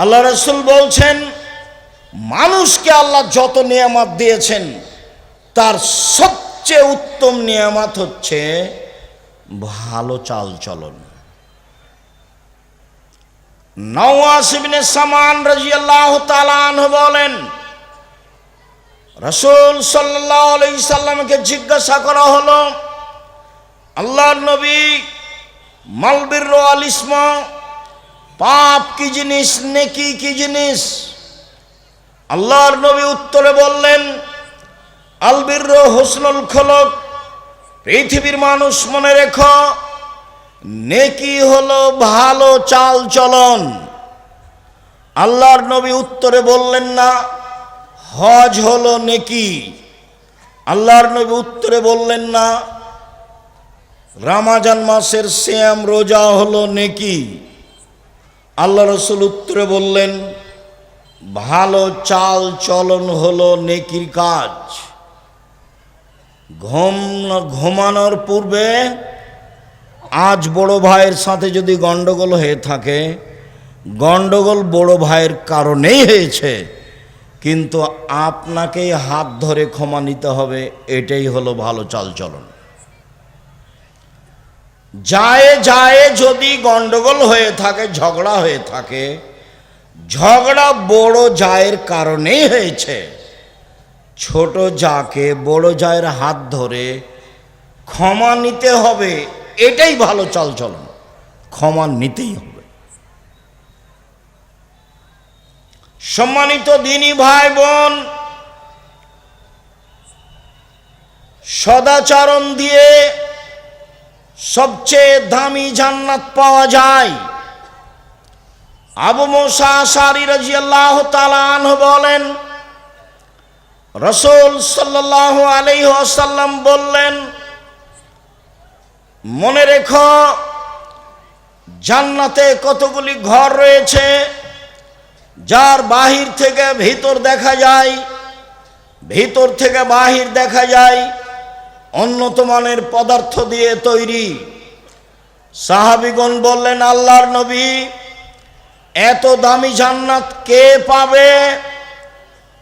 আল্লাহ রসুল বলছেন, মানুষকে আল্লাহ যত নিয়ামত দিয়েছেন, তার সবচেয়ে উত্তম নিয়ামত হচ্ছে ভালো চাল চলন। নওয়াসিবিনে সামান রাজিয়াল্লাহ তালান বলেন, রসুল সাল্লাহ আলাই সাল্লামকে জিজ্ঞাসা করা হলো, আল্লাহর নবী মালবির আলিসমা পাপ কি জিনিস, নেকি কি জিনিস? আল্লাহর নবী উত্তরে বললেন আলবির হোসনুল খলক, পৃথিবীর মানুষ মনে রেখো, নেকি হলো ভালো চাল চলন। আল্লাহর নবী উত্তরে বললেন না, হজ হলো নেকি। আল্লাহর নবী উত্তরে বললেন না, রামাজান মাসের শ্যাম রোজা হলো নেকি। আল্লাহ রসুল উত্তরে বললেন, ভালো চাল চলন হলো নেকির কাজ। ঘুম ঘুমানোর পূর্বে আজ বড় ভাইয়ের সাথে যদি গন্ডগোল হয়ে থাকে, গন্ডগোল বড় ভাইয়ের কারণেই হয়েছে, কিন্তু আপনাকেই হাত ধরে ক্ষমা নিতে হবে, এটাই হলো ভালো চালচলন যায় যায় যদি গন্ডগোল হয়ে থাকে, ঝগড়া হয়ে থাকে, ঝগড়া বড় জায়ের কারণেই হয়েছে। ছোট যাকে বড় জায়ের হাত ধরে ক্ষমা নিতে হবে, এটাই ভালো চালচলন। ক্ষমা নিতেই হবে। সম্মানিত দিনী ভাই বোন সদাচরণ দিয়ে সবচেয়ে দামি জান্নাত পাওয়া যায়। আবু মোসা সারি রাজি আল্লাহ তালান বলেন, রসুল সাল্লাহ আলাইহ আসাল্লাম বললেন, মনে রেখো, জান্নাতে কতগুলি ঘর রয়েছে, যার বাহির থেকে ভিতর দেখা যায়, ভিতর থেকে বাহির দেখা যায় উন্নত মানের পদার্থ দিয়ে তৈরি। সাহাবিগণ বললেন, আল্লাহর নবী, এত দামি জান্নাত কে পাবে?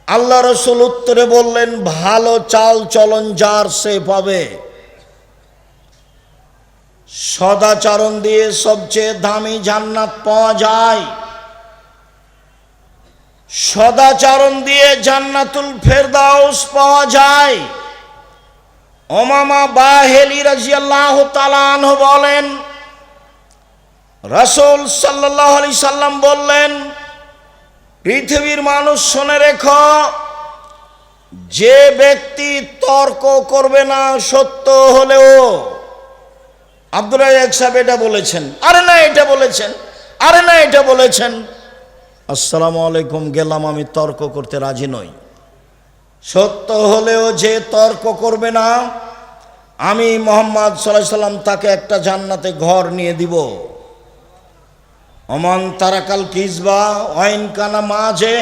আল্লাহ রসুল উত্তরে বললেন, ভালো চাল চলন যার সে পাবে। সদাচরণ দিয়ে সবচেয়ে দামি জান্নাত পাওয়া যায়। সদাচরণ দিয়ে জান্নাতুল ফেরদাউস পাওয়া যায়। ওমামা বাহেলি রাজিয়াল্লাহ তালান বলেন, রসুল সাল্লাহ আলি সাল্লাম বললেন, পৃথিবীর মানুষ শুনে রেখো, যে ব্যক্তি তর্ক করবে না সত্য হলেও, আব্দুল এক সাহেব এটা বলেছেন, আরে না এটা বলেছেন, আরে না এটা বলেছেন, আসসালামু আলাইকুম, গেলাম আমি তর্ক করতে রাজি নই। সত্য হলেও যে তর্ক করবে না, আমি মোহাম্মদ সাল্লাহ সাল্লাম তাকে একটা জান্নাতে ঘর নিয়ে দিব। অমান তারাকাল কিসবা, ওয়াইন কানা মাঝে,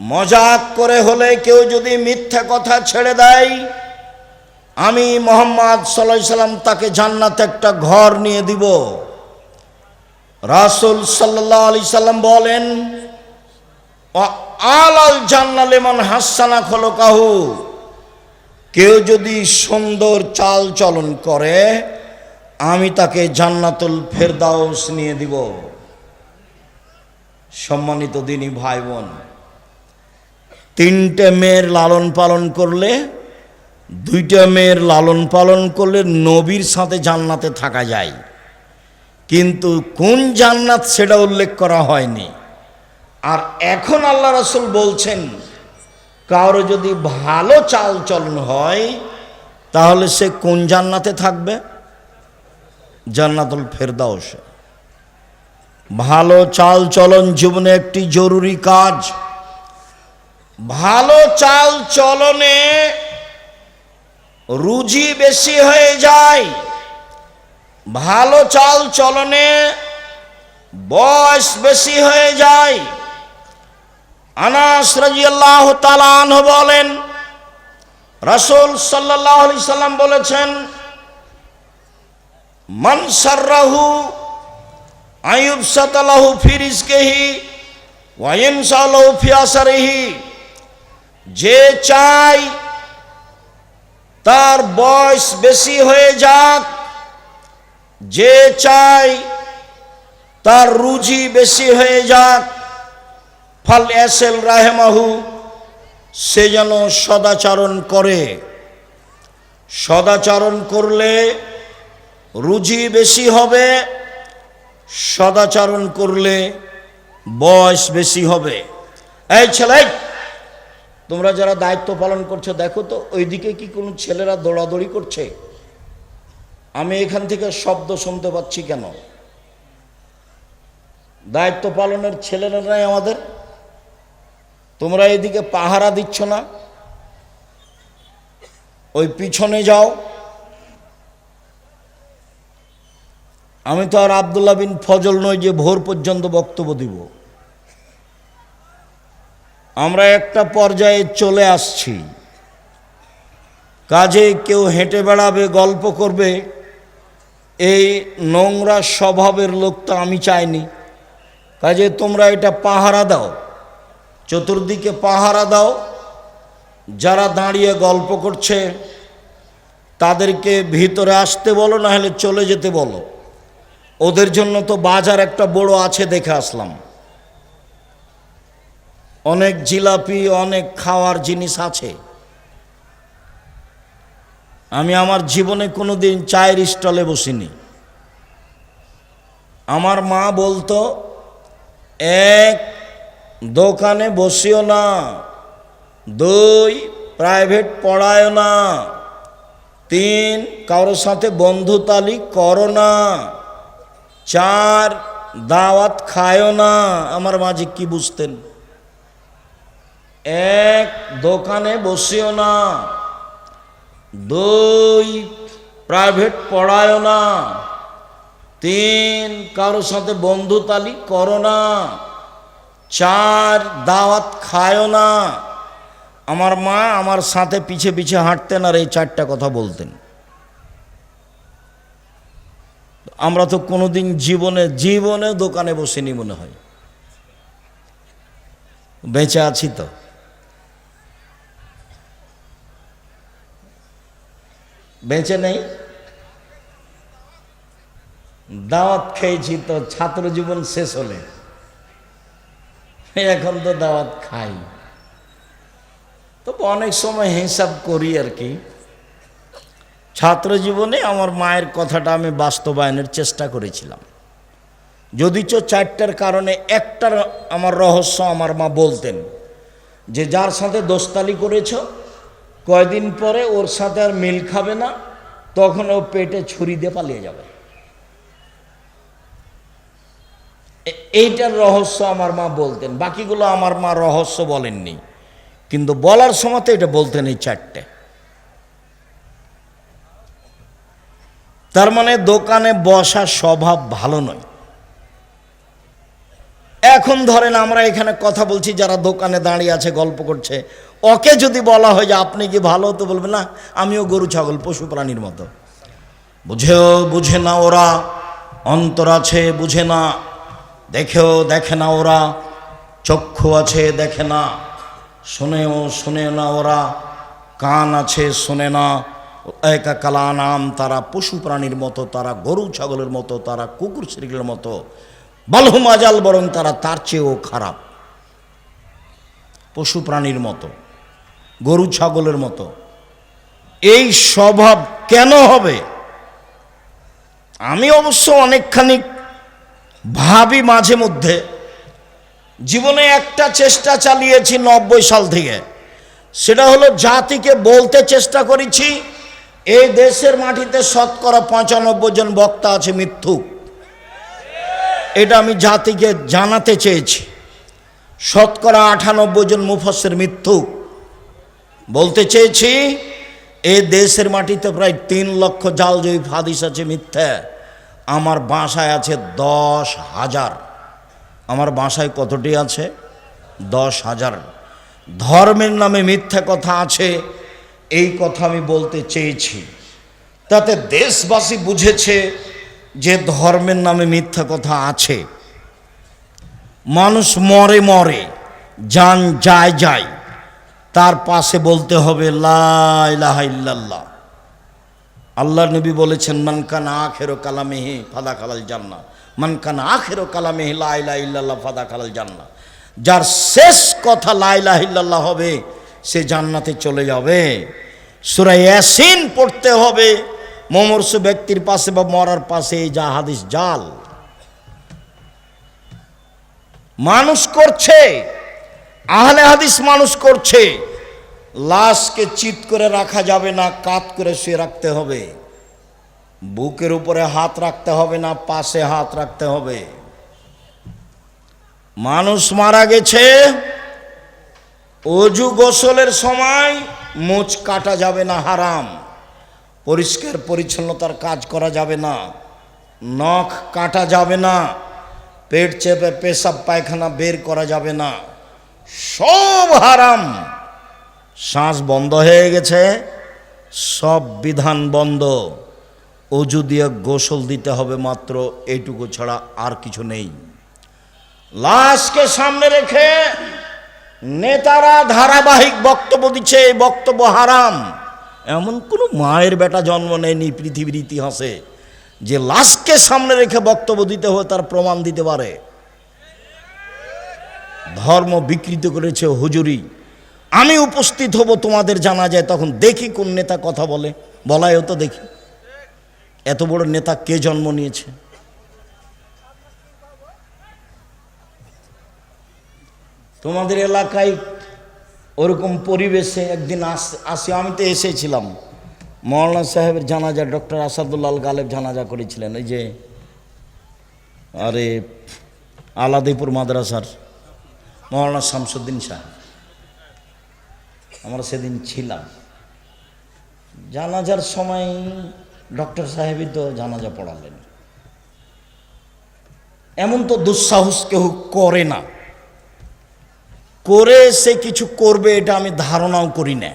মজাক করে হলে কেউ যদি মিথ্যা কথা ছেড়ে দেয়, আমি মোহাম্মদ সাল্লাহ সাল্লাম তাকে জান্নাতে একটা ঘর নিয়ে দিব। রাসুল সাল্লাহ আলি সাল্লাম বলেন আলাল জান্নালেমন হাসানা খোলো কাহু কেউ যদি সুন্দর চাল চলন করে, আমি তাকে জান্নাতুল ফেরদাউস নিয়ে দিব। সম্মানিত দিনী ভাই বোন তিনটে মেয়ের লালন পালন করলে, দুইটা মেয়ের লালন পালন করলে নবীর সাথে জান্নাতে থাকা যায়। কিন্তু কোন জান্নাত সেটা উল্লেখ করা হয়নি। আর এখন আল্লাহ রসুল বলছেন, কারও যদি ভালো চাল চলন হয়, তাহলে সে কোন জান্নাতে থাকবে? জান্নাতুল ফেরদাউসে। ভালো চাল চলন জীবনে একটি জরুরি কাজ। ভালো চাল চলনে রুজি বেশি হয়ে যায়। ভালো চাল চলনে বয়স বেশি হয়ে যায়। আনাস রাজিয়াল্লাহ তালান বলেন, রাসূল সাল্লাল্লাহু আলাইহি সাল্লাম বলেছেন, মান সাররাহু আইয়ুব সাতালাহু ফিরিজকেহি ওয়াইন সালফিয়াসারিহি যে চাই তার বয়স বেশি হয়ে যাক, যে চাই তার রুজি বেশি হয়ে যাক ফল এসেল রাহেমাহু, সে যেন সদাচরণ করে। সদাচরণ করলে রুজি বেশি হবে, সদাচরণ করলে বয়স বেশি হবে। এই ছেলে, তোমরা যারা দায়িত্ব পালন করছ, দেখো তো, ওইদিকে কি কোনো ছেলেরা দৌড়াদৌড়ি করছে? আমি এখান থেকে শব্দ শুনতে পাচ্ছি কেন? দায়িত্ব পালনের ছেলেরা নাই আমাদের তোমরা এদিকে পাহারা দিচ্ছ না। ওই পিছনে যাও। আমি তো আর আবদুল্লাহ বিন ফজল নই যে ভোর পর্যন্ত বক্তব্য দিব। আমরা একটা পর্যায়ে চলে আসছি। কাজে কেউ হেঁটে বেড়াবে, গল্প করবে। এই নোংরা স্বভাবের লোক তো আমি চাইনি। কাজে তোমরা এটা পাহারা দাও। চতুর্দিকে পাহারা দাও। যারা দাঁড়িয়ে গল্প করছে, তাদেরকে ভিতরে আসতে বলো, না হলে চলে যেতে বলো। ওদের জন্য তো বাজার একটা বড় আছে দেখে আসলাম। অনেক জিলাপি, অনেক খাওয়ার জিনিস আছে। আমি আমার জীবনে কোনো দিন চায়ের স্টলে বসিনি। আমার মা বলতো, এক দোকানে বসিও না। দুই প্রাইভেট পড়ায় না। তিন কারোর সাথে বন্ধুতালি করো না। চার, দাওয়াত খায়ও না। আমার মাঝে কি বুঝতেন? এক, দোকানে বসিও না। দুই প্রাইভেট পড়ায়ও না। তিন কারোর সাথে বন্ধুতালি করো না। চার দাওয়াত খায়ও না। আমার মা আমার সাথে পিছে পিছে হাঁটতেন আর এই চারটা কথা বলতেন। আমরা তো কোনোদিন জীবনে জীবনে দোকানে বসিনি মনে হয়। বেঁচে আছি তো। বেঁচে নেই। দাওয়াত খেয়েছি তো, ছাত্র জীবন শেষ হলে। এখন তো দাওয়াত খাই। তবে অনেক সময় হিসাব করি আর কি। ছাত্র জীবনে আমার মায়ের কথাটা আমি বাস্তবায়নের চেষ্টা করেছিলাম। যদিচ চারটার কারণে একটার আমার রহস্য আমার মা বলতেন যে, যার সাথে দোস্তালি করেছ, কয়দিন পরে ওর সাথে আর মিল খাবে না, তখন ও পেটে ছুরি দিয়ে পালিয়ে যাবে এ- এইটার রহস্য আমার মা বলতেন। বাকিগুলো আমার মা রহস্য বলেননি। কিন্তু বলার সময় এটা বলতেন এই চারটে। তার মানে দোকানে বসা স্বভাব ভালো নয়। এখন ধরেন আমরা এখানে কথা বলছি, যারা দোকানে দাঁড়িয়ে আছে, গল্প করছে। ওকে যদি বলা হয় যে আপনি কি ভালো, তো বলবে, না, আমিও গরু, ছাগল, পশু, প্রাণীর মতো। বুঝেও বুঝে না ওরা, অন্তর আছে বুঝে না। দেখেও দেখে না ওরা, চক্ষু আছে দেখে না, শোনেও শোনে না ওরা, কান আছে শোনে না, একা কালা নাম তারা পশু প্রাণীর মতো, তারা গরু ছাগলের মতো, তারা কুকুর শ্রীগুলোর মতো বালহুমাজাল বরং তারা তার চেয়েও খারাপ। পশু প্রাণীর মতো, গরু ছাগলের মতো। এই স্বভাব কেন হবে? আমি অবশ্য অনেকখানি ভাবি মাঝে মধ্যে, জীবনে একটা চেষ্টা চালিয়েছি নব্বই সাল থেকে। সেটা হলো জাতিকে বলতে চেষ্টা করেছি এই দেশের মাটিতে শতকরা পঁচানব্বই জন বক্তা আছে মিথ্যুক। এটা আমি জাতিকে জানাতে চেয়েছি। শতকরা আটানব্বই জন মুফসের মৃত্যু বলতে চেয়েছি, এ দেশের মাটিতে প্রায় তিন লক্ষ জাল জয়ী হাদিস আছে মিথ্যা। আমার বাসায় আছে দশ হাজার। আমার বাসায় কতটি আছে? দশ হাজার। ধর্মের নামে মিথ্যা কথা আছে, এই কথা আমি বলতে চেয়েছি। তাতে দেশবাসী বুঝেছে যে ধর্মের নামে মিথ্যা কথা আছে। মানুষ মরে মরে, যান যায় যায়, তার পাশে বলতে হবে লা ইলাহা ইল্লাল্লাহ। আল্লাহ নবী বলেছেন মানকান আখেরো কালামেহে ফাদা খালাল জান্না মানকান আখেরো কালামেহে লাইলা ইল্লাল্লাহ ফাদা খালাল জান্না যার শেষ কথা লাইলা ইল্লাল্লাহ হবে, সে জান্নাতে চলে যাবে। সুরা ইয়াসিন পড়তে হবে। মমর্ষ ব্যক্তির পাশে বা মরার পাশে যা হাদিস জাল। মানুষ করছে, আহলে হাদিস মানুষ করছে। লাশকে চিত করে রাখা যাবে না, কাত করে শুয়ে রাখতে হবে। বুকের উপরে হাত রাখতে হবে না, পাশে হাত রাখতে হবে। মানুষ মারা গেছে, অজু গোসলের সময় মোচ কাটা যাবে না, হারাম। পরিষ্কার পরিচ্ছন্নতার কাজ করা যাবে না, নখ কাটা যাবে না, পেট চেপে পেশাব পায়খানা বের করা যাবে না, সব হারাম। শ্বাস বন্ধ হয়ে গেছে, সব বিধান বন্ধ। অজু দিয়ে গোসল দিতে হবে মাত্র এইটুকু ছাড়া আর কিছু নেই। লাশকে সামনে রেখে নেতারা ধারাবাহিক বক্তব্য দিচ্ছে, এই বক্তব্য হারাম। এমন কোনো মায়ের বেটা জন্ম নেয়নি পৃথিবীর ইতিহাসে, যে লাশকে সামনে রেখে বক্তব্য দিতে হবে তার প্রমাণ দিতে পারে। ধর্ম বিকৃত করেছে হুজুরি। আমি উপস্থিত হব তোমাদের জানা যায় তখন দেখি কোন নেতা কথা বলে। বলাই হতো দেখি। এত বড় নেতা কে জন্ম নিয়েছে? তোমাদের এলাকায় ওরকম পরিবেশে একদিন আস আমি তো এসেছিলাম। মৌলানা সাহেবের জানাজা, ডক্টর আসাদুল্লাল গালেব জানাজা করেছিলেন, ওই যে, আরে, আলাদিপুর মাদ্রাসার মৌলানা শামসুদ্দিন সাহেব আমরা সেদিন ছিলাম। জানাজার সময় ডক্টর সাহেবই তো জানাজা পড়ালেন। এমন তো দুঃসাহস কেউ করে না। করে সে কিছু করবে এটা আমি ধারণাও করি না।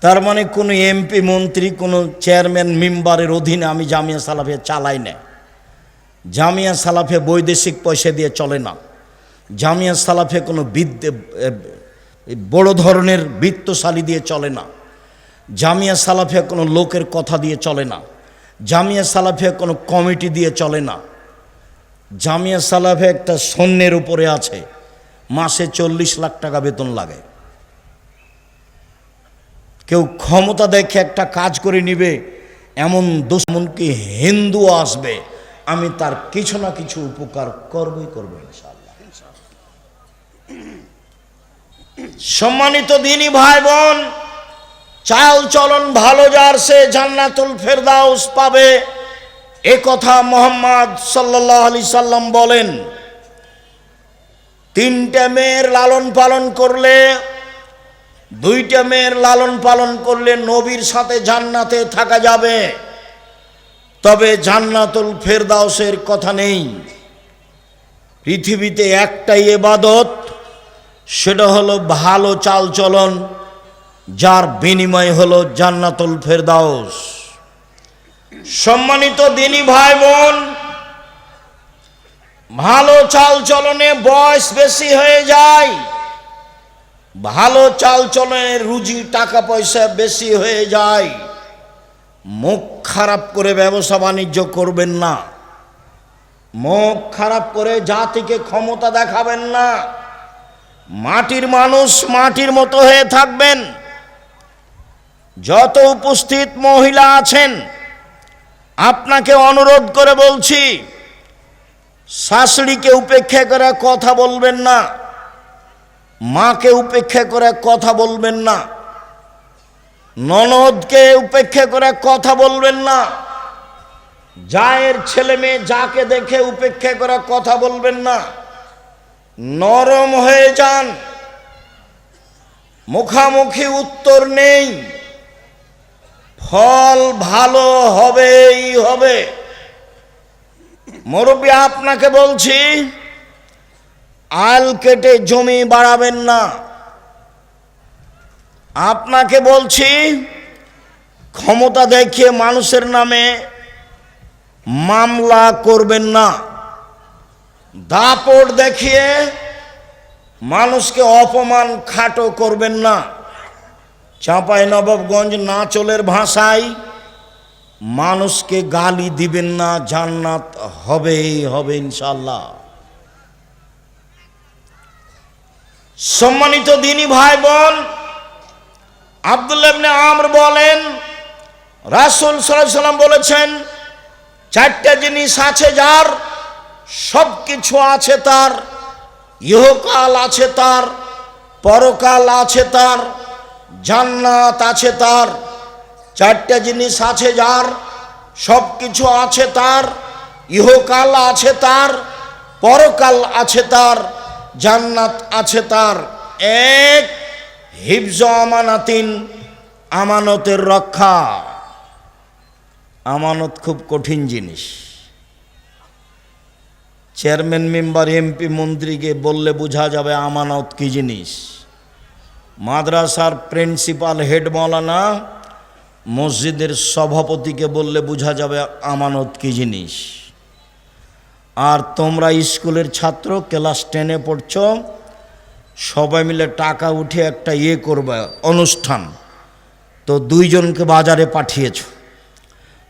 তার মানে কোনো এমপি, মন্ত্রী, কোনো চেয়ারম্যান, মেম্বারের অধীনে আমি জামিয়া সালাফে চালাই না। জামিয়া সালাফে বৈদেশিক পয়সা দিয়ে চলে না। জামিয়া সালাফে কোনো বিদ্যে বড় ধরনের বৃত্তশালী দিয়ে চলে না। জামিয়া সালাফিয়া কোনো লোকের কথা দিয়ে চলে না। জামিয়া সালাফিয়া কোনো কমিটি দিয়ে চলে না। জামিয়া সালাফে একটা সৈন্যের উপরে আছে। মাসে চল্লিশ লাখ টাকা বেতন লাগে। কেউ ক্ষমতা দেখে একটা কাজ করে নিবে, এমন দুশ্মনকে হিন্দু আসবে, আমি তার কিছু না কিছু উপকার করবই করব ইনশাআল্লাহ। সম্মানিত দিনী ভাই বোন, চাল চলন ভালো যার সে জান্নাতুল ফেরদাউস পাবে। এ কথা মোহাম্মদ সাল্লাহ আলি সাল্লাম বলেন, তিনটা মেয়ের লালন পালন করলে, দুইটা মেয়ের লালন পালন করলে নবীর সাথে জান্নাতে থাকা যাবে। তবে জান্নাতুল ফেরদাউসের কথা নেই। পৃথিবীতে একটাই এবাদত সেটা হলো ভালো চালচলন, যার বিনিময় হলো জান্নাতুল ফেরদাউস। সম্মানিত দিনী ভাই বোন ভালো চাল চলনে বয়স বেশি হয়ে যায়, ভালো চাল চলনের রুজি টাকা পয়সা বেশি হয়ে যায়, মুখ খারাপ করে ব্যবসা বাণিজ্য করবেন না, মুখ খারাপ করে জাতিকে ক্ষমতা দেখাবেন না। মাটির মানুষ মাটির মতো হয়ে থাকবেন। যত উপস্থিত মহিলা আছেন, আপনাকে অনুরোধ করে বলছি, শাশুড়িকে উপেক্ষা করে কথা বলবেন না, মাকে উপেক্ষা করে কথা বলবেন না, ননদকে উপেক্ষা করে কথা বলবেন না, জায়ের ছেলে মেয়ে যাকে দেখে উপেক্ষা করে কথা বলবেন না। নরম হয়ে যান। মুখামুখি উত্তর নেই। ফল ভালো হবেই হবে। মুরব্বী, আপনাকে বলছি, আল কেটে জমি বাড়াবেন না। আপনাকে বলছি, ক্ষমতা দেখিয়ে মানুষের নামে মামলা করবেন না। দাপট দেখিয়ে মানুষকে অপমান খাটো করবেন না। চাঁপাই নবাবগঞ্জ নাচলের ভাষায়, মানুষকে গালি দিবেন না, জান্নাত হবেই হবে ইনশাল্লাহ সম্মানিত দিনী ভাই বোন আবদুল্লাবনে আমর বলেন, রাসুল সাল্লাম বলেছেন, চারটা জিনিস আছে যার সব কিছু আছে তার, ইহকাল আছে তার, পরকাল আছে তার, জান্নাত আছে তার, চারটা জিনিস আছে যার সব কিছু আছে তার, ইহকাল আছে তার, পরকাল আছে তার, জান্নাত আছে তার। এক, হিফজ আমানাতিন, আমানতের রক্ষা। আমানত খুব কঠিন জিনিস। চেয়ারম্যান, মেম্বার, এমপি, মন্ত্রীকে বললে বোঝা যাবে আমানত কি জিনিস। মাদ্রাসার প্রিন্সিপাল, হেড মৌলানা মসজিদের সভাপতিকে বললে বোঝা যাবে আমানত কি জিনিস। আর তোমরা স্কুলের ছাত্র, ক্লাস টেনে পড়ছ, সবাই মিলে টাকা উঠে একটা ইয়ে করবে, অনুষ্ঠান। তো দুইজনকে বাজারে পাঠিয়েছ।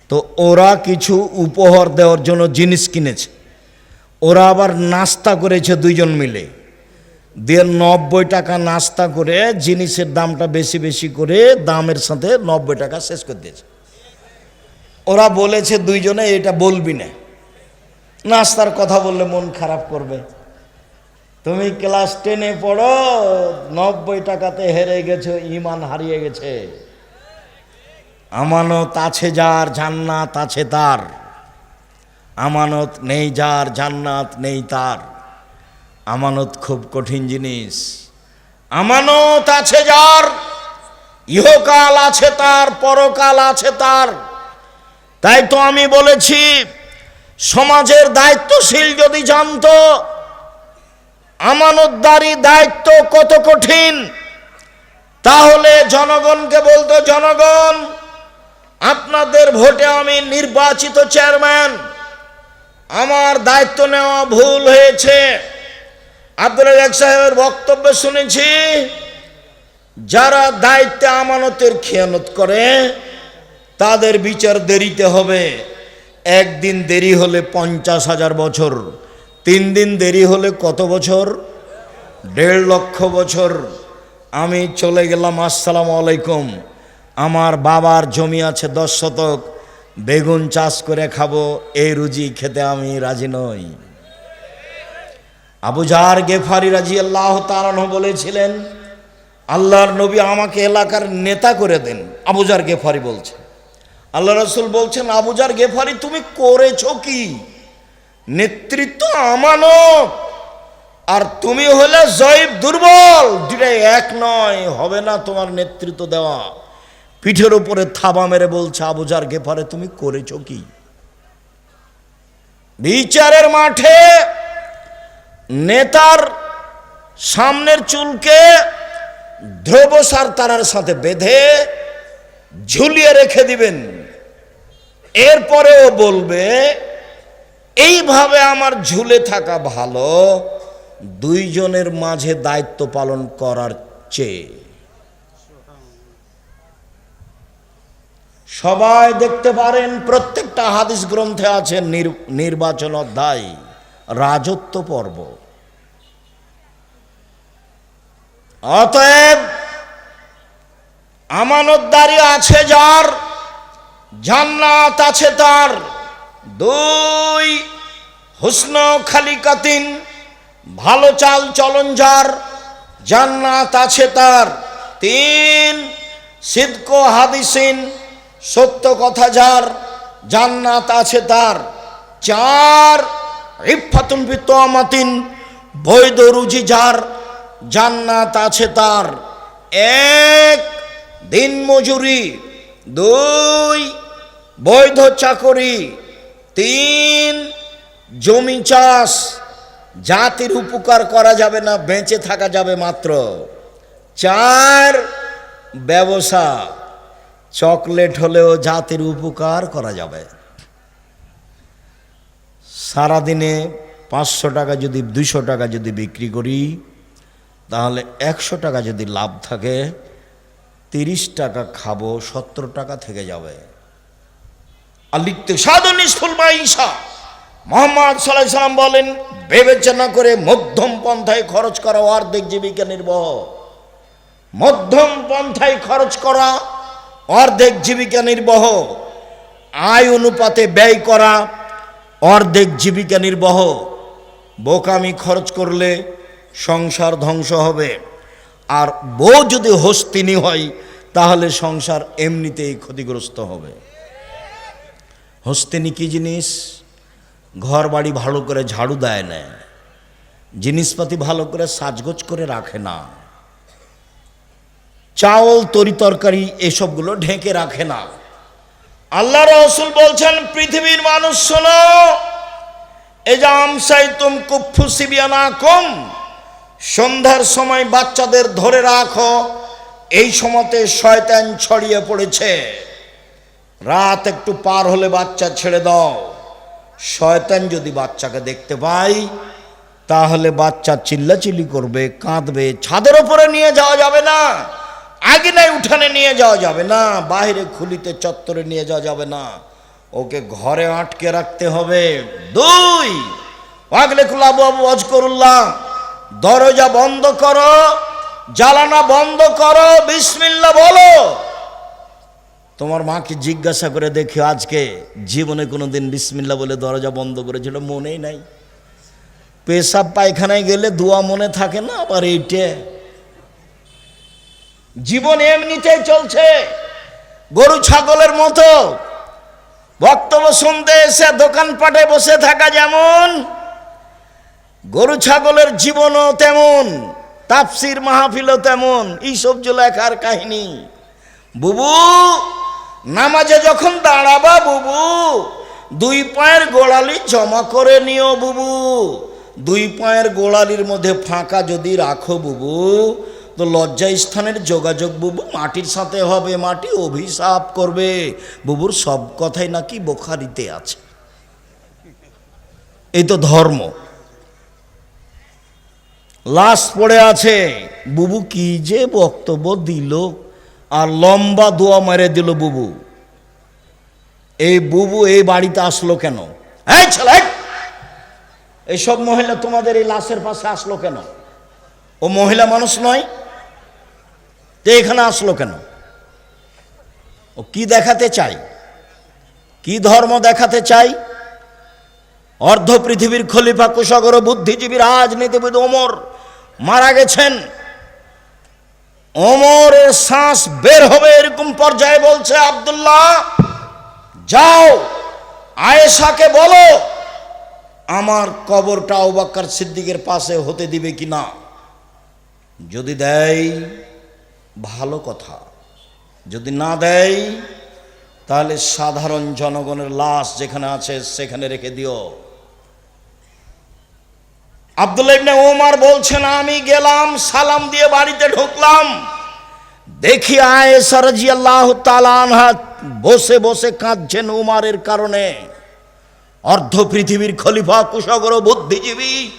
তো ওরা কিছু উপহার দেওয়ার জন্য জিনিস কিনেছে। ওরা আবার নাস্তা করেছে দুইজন মিলে। দিয়ে নব্বই টাকা নাস্তা করে জিনিসের দামটা বেশি বেশি করে দামের সাথে নব্বই টাকা শেষ করে দিয়েছে। ওরা বলেছে দুইজনে, এটা বলবি না। নাস্তার কথা বললে মন খারাপ করবে। তুমি ক্লাস টেনে পড়ো, নব্বই টাকাতে হেরে গেছো, ইমান হারিয়ে গেছে। আমানত আছে যার, জান্নাত আছে তার। আমানত নেই যার, জান্নাত নেই তার। আমানত খুব কঠিন জিনিস। আমানত আছে যার, ইহকাল আছে তার, পরকাল আছে তার। তাই তো আমি বলেছি, সমাজের দায়িত্বশীল যদি জানতো, আমানতদারি দায়িত্ব কত কঠিন। তাহলে জনগণকে বলতো, জনগণ, আপনাদের ভোটে আমি নির্বাচিত চেয়ারম্যান। আমার দায়িত্ব নেওয়া ভুল হয়েছে। আব্দুল রাজাক সাহেবের বক্তব্য শুনেছি, যারা দায়িত্বে আমানতের খেয়ানত করে, তাদের বিচার দেরিতে হবে। একদিন দেরি হলে পঞ্চাশ হাজার বছর, তিন দিন দেরি হলে কত বছর? দেড় লক্ষ বছর। আমি চলে গেলাম, আসসালামু আলাইকুম। আমার বাবার জমি আছে দশ শতক বেগুন চাষ করে খাব, এই রুজি খেতে আমি রাজি নই। আবুজার গেফারি রাজি আল্লাহ তারান বলেছিলেন, আল্লাহর নবী আমাকে এলাকার নেতা করে দেন আবুজার গেফারি বলছে। আল্লাহ রসুল বলছেন আবুজার গেফারি, তুমি করেছ কি? নেতৃত্ব আমানত। আর তুমি হলে জয়ীব দুর্বল। দুটাই এক নয়, হবে না তোমার নেতৃত্ব দেওয়া। পিঠের উপরে থাবা মেরে বলছে আবুজার গেফারে তুমি করেছ কি? বিচারের মাঠে নেতার সামনের চুলকে ধ্রুবসার তারার সাথে বেঁধে ঝুলিয়ে রেখে দিবেন। এরপরেও বলবে, এইভাবে আমার ঝুলে থাকা ভালো, দুইজনের মাঝে দায়িত্ব পালন করার চেয়ে সবাই দেখতে পারেন, প্রত্যেকটা হাদিস গ্রন্থে আছে নির- নির্বাচন অধ্যায়, রাজত্ব পর্ব। অতএব, আমানতদারি আছে যার, জান্নাত আছে তার। দুই, হুসন খালিকাতিন, ভালো চাল চলন যার, জান্নাত আছে তার। তিন, সিদ্ক হাদিসিন সত্য কথা যার, জান্নাত আছে তার। চার ইফাতুন বিতমাতিন বৈধ রুজি যার, জান্নাত আছে তার। এক, দিন মজুরি। দুই, বৈধ চাকরি। তিন, জমি চাষ। জাতির উপকার করা যাবে না, বেঁচে থাকা যাবে মাত্র। চার, ব্যবসা। চকলেট হলেও জাতির উপকার করা যাবে। সারাদিনে পাঁচশো টাকা যদি, দুইশো টাকা যদি বিক্রি করি, তাহলে একশো টাকা যদি লাভ থাকে, তিরিশ টাকা খাব, সত্তর টাকা থেকে যাবে। লিখতে সাধন স্কুল মাইশা। মোহাম্মদ সাল্লাহ সাল্লাম বলেন, বিবেচনা করে মধ্যম পন্থায় খরচ করা অর্ধেক জীবিকা নির্বাহ। মধ্যম পন্থায় খরচ করা অর্ধেক জীবিকা নির্বাহ, আয় অনুপাতে ব্যয় করা, অর্ধেক জীবিকা নির্বাহ। বোকামি খরচ করলে সংসার ধ্বংস হবে। আর বউ যদি হস্তিনী হয়, তাহলে সংসার এমনিতেই ক্ষতিগ্রস্ত হবে। হস্তিনী কি জিনিস? ঘর বাড়ি ভালো করে ঝাড়ু দেয় না। জিনিসপাতি ভালো করে সাজগোজ করে রাখে না। চাউল, তরি তরকারি এসবগুলো ঢেকে রাখে না। আল্লাহ রসুল বলছেন, পৃথিবীর মানুষ শোনো তুম কুফু সিবিয়ানা কম সন্ধ্যার সময় বাচ্চাদের ধরে রাখো, এই সময়তে শয়তান ছড়িয়ে পড়েছে। রাত একটু পার হলে বাচ্চা ছেড়ে দাও। শয়তান যদি বাচ্চাকে দেখতে পাই তাহলে বাচ্চা চিল্লাচিল্লি করবে, কাঁদবে, ছাদের ওপরে নিয়ে যাওয়া যাবে না। আগে নাই উঠানে নিয়ে যাওয়া যাবে না বাইরে খুলিতে চত্বরে নিয়ে যাওয়া যাবে না। ওকে ঘরে আটকে রাখতে হবে। দুই আগলে কুলাবু আবু অজকরুল্লাহ দরজা বন্ধ করো, জ্বালানা বন্ধ করো বিসমিল্লা বলো। তোমার মাকে জিজ্ঞাসা করে দেখি আজকে জীবনে কোনো দিন বিসমিল্লা বলে দরজা বন্ধ করেছিল, মনেই নাই। পেশাব পায়খানায় গেলে দোয়া মনে থাকে না, আবার এইটে জীবন এমনিতেই চলছে। গরু, ছাগলের মতো। বক্তব্য শুনতে এসে দোকানপাটে বসে থাকা যেমন, গরু, ছাগলের জীবনও তেমন তাপসির মাহফিলও তেমন, এইসব লেখার কাহিনী। বুবু, নামাজে যখন দাঁড়াবা বুবু, দুই পায়ের গোড়ালি জমা করে নিও বুবু। দুই পায়ের গোড়ালির মধ্যে ফাঁকা যদি রাখো বুবু তো লজ্জা স্থানের যোগাযোগ বুবু, মাটির সাথে হবে মাটি, অভিশাপ করবে। বুবুর সব কথাই নাকি বোখারিতে আছে। এই তো ধর্ম। লাশ পড়ে আছে। বুবু কি যে বক্তব্য দিল আর লম্বা দোয়া মেরে দিল বুবু। এই বুবু এই বাড়িতে আসলো কেন? এই ছেলে! এইসব মহিলা তোমাদের এই লাশের পাশে আসলো কেন? ও মহিলা মানুষ নয়। তো এখানে আসলো কেন? ও কি দেখাতে চাই কি ধর্ম দেখাতে চাই অর্ধ পৃথিবীর খলিফা কুশাগর বুদ্ধিজীবী রাজনীতিবিদ ওমর মারা গেছেন। ওমরের শ্বাস বের হবে এরকম পর্যায়ে বলছে আব্দুল্লাহ, যাও, আয়েশাকে বলো, আমার কবরটা আউবাক্কার সিদ্দিকের পাশে হতে দিবে কি না যদি দেয় ভালো কথা। যদি না দেয়, তাহলে সাধারণ জনগণের লাশ যেখানে আছে সেখানে রেখে দিও। আব্দুল্লাহ ওমর বলছেন, আমি গেলাম, সালাম দিয়ে বাড়িতে ঢুকলাম। দেখি আয়েশা রাদিয়াল্লাহু তাআলা আনহা বসে বসে কাঁদছেন উমারের কারণে। অর্ধ পৃথিবীর খলিফা কুশাগর বুদ্ধিজীবী,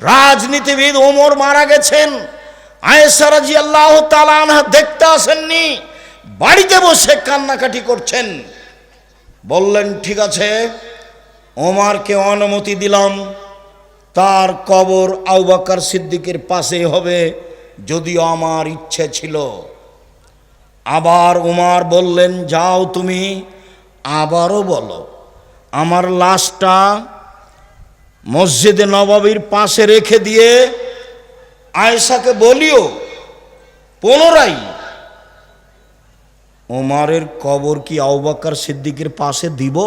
রাজনীতিবিদ ওমর মারা গেছেন। আয়েশা রাদিয়াল্লাহু তাআলা আনহা দেখতে আসেননি, বাড়িতে বসে কান্নাকাটি করছেন। বললেন, ঠিক আছে, ওমারকে অনুমতি দিলাম। তার কবর আউবাকার সিদ্দিকের পাশে হবে, যদিও আমার ইচ্ছে ছিল। আবার উমার বললেন, যাও তুমি, আবারও বলো, আমার লাশটা মসজিদে নবাবির পাশে রেখে দিয়ে আয়েশাকে বলিও, পুনরায়, ওমারের কবর কি আউবাকার সিদ্দিকের পাশে দিব?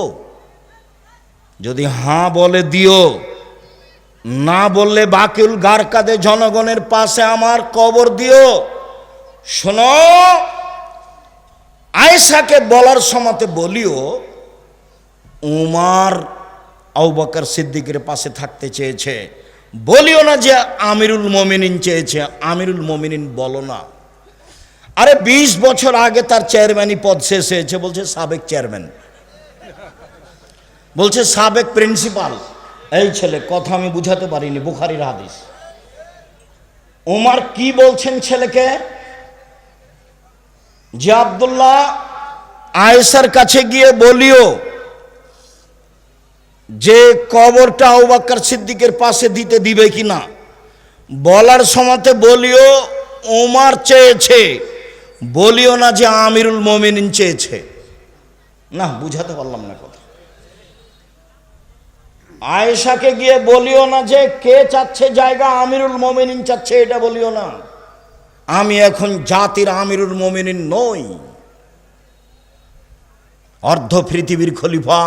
যদি হাঁ বলে দিও, না বললে বাকিল গারকাদে জনগণের পাশে আমার কবর দিও। শোনো, আয়েশাকে বলার সময়তে বলিও উমার আউবাকার সিদ্দিকের পাশে থাকতে চেয়েছে। বলিও না যে আমিরুল মমিনিন চেয়েছে, আমিরুল মমিনিন বলো না। আরে ২০ বছর আগে তার চেয়ারম্যানই পদ শেষ হয়েছে, বলছে সাবেক চেয়ারম্যান। বলছে সাবেক প্রিন্সিপাল। এই ছেলে, কথা আমি বুঝাতে পারিনি, বুখারির হাদিস। ওমার কি বলছেন ছেলেকে? যে আবদুল্লাহ আয়েসার কাছে গিয়ে বলিও যে কবরটা আউবাক্কার সিদ্দিকের পাশে দিতে দিবে কি না বলার সময়তে বলিও ওমার চেয়েছে, বলিও না যে আমিরুল মোমিনিন চেয়েছে। না, বুঝাতে পারলাম না কথা। আয়েশাকে গিয়ে বলিও না যে কে চাচ্ছে জায়গা, আমিরুল মোমিনিন চাচ্ছে, এটা বলিও না। আমি এখন জাতির আমিরুল মোমিনিন নই। অর্ধ পৃথিবীর খলিফা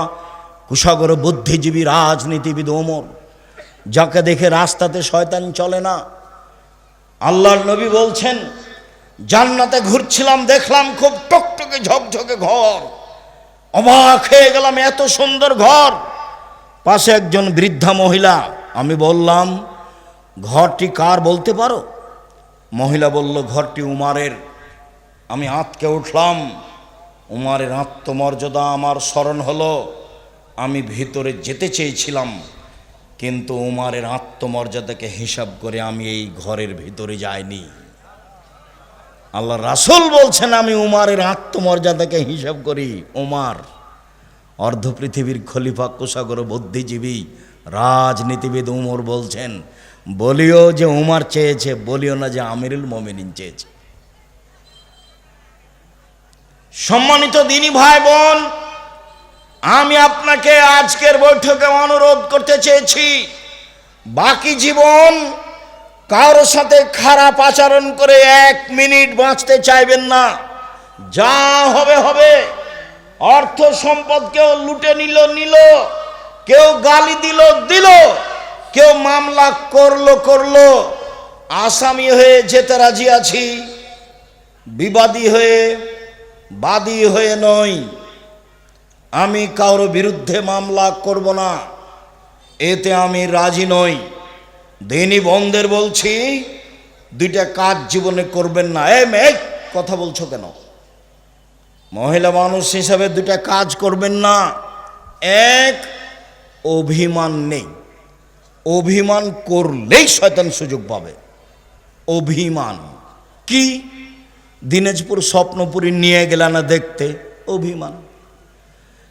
কুশাগর বুদ্ধিজীবী রাজনীতিবিদ ওমর, যাকে দেখে রাস্তাতে শয়তান চলে না। আল্লাহর নবী বলছেন, জান্নাতে ঘুরছিলাম, দেখলাম খুব টকটকে ঝকঝকে ঘর। অবাক হয়ে গেলাম, এত সুন্দর ঘর। পাশে একজন বৃদ্ধা মহিলা, আমি বললাম, ঘরটি কার বলতে পারো? মহিলা বলল, ঘরটি উমারের। আমি আঁতকে উঠলাম। উমারের আত্মমর্যাদা আমার স্মরণ হলো। আমি ভেতরে যেতে চেয়েছিলাম, কিন্তু উমারের আত্মমর্যাদাকে হিসাব করে আমি এই ঘরের ভেতরে যাইনি। আল্লাহ রাসুল বলছেন, আমি উমারের আত্মমর্যাদাকে হিসাব করি। উমার, অর্ধ পৃথিবীর খলিফা কুশাগর বুদ্ধিজীবী, রাজনীতিবিদ উমর বলছেন, বলিও যে উমার চেয়েছে, বলিও না যে আমিরুল মমিনিন চেয়েছে। সম্মানিত দিনী ভাই বোন আমি আপনাকে আজকের বৈঠকে অনুরোধ করতে চেয়েছি, বাকি জীবন কারোর সাথে খারাপ আচরণ করে এক মিনিট বাঁচতে চাইবেন না। যা হবে হবে। অর্থ সম্পদ কেউ লুটে নিল নিল। কেউ গালি দিল দিল। কেউ মামলা করল করল। আসামি হয়ে যেতে রাজি আছি। বিবাদী হয়ে, বাদী হয়ে নয় আমি কারোর বিরুদ্ধে মামলা করব না। এতে আমি রাজি নই। দিনী বন্ধের বলছি, দুইটা কাজ জীবনে করবেন না। এ মেয়ে কথা বলছো কেন? মহিলা মানুষ হিসাবে দুইটা কাজ করবেন না। এক, অভিমান নেই। অভিমান করলেই শয়তান সুযোগ পাবে। অভিমান। কি? দিনাজপুর স্বপ্নপুরী নিয়ে গেলে না দেখতে? অভিমান।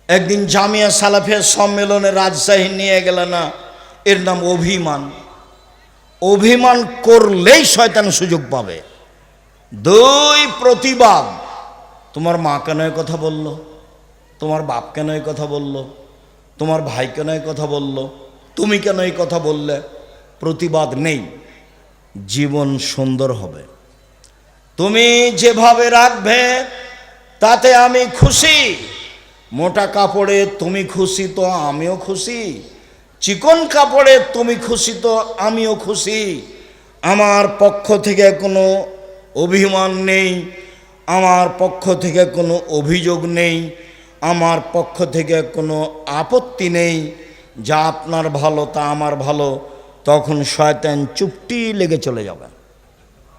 একদিন জামিয়া সালাফিয়া সম্মেলনে রাজশাহী নিয়ে গেল না। এর নাম অভিমান। অভিমান করলেই শয়তান সুযোগ পাবে। দুই প্রতিবাদ। তোমার মা কেন কথা বলল, তোমার বাপ কেন কথা বলল, তোমার ভাই কেন কথা বলল, তুমি কেন এই কথা বললে? প্রতিবাদ নেই। জীবন সুন্দর হবে। তুমি যেভাবে রাখবে, তাতে আমি খুশি। মোটা কাপড়ে তুমি খুশি তো আমিও খুশি। চিকন কাপড়ে তুমি খুশি তো আমিও খুশি। আমার পক্ষ থেকে কোনো অভিমান নেই। আমার পক্ষ থেকে কোনো অভিযোগ নেই। আমার পক্ষ থেকে কোনো আপত্তি নেই। যা আপনার ভালো, তা আমার ভালো। তখন শয়তান চুপটি লেগে চলে যাবে।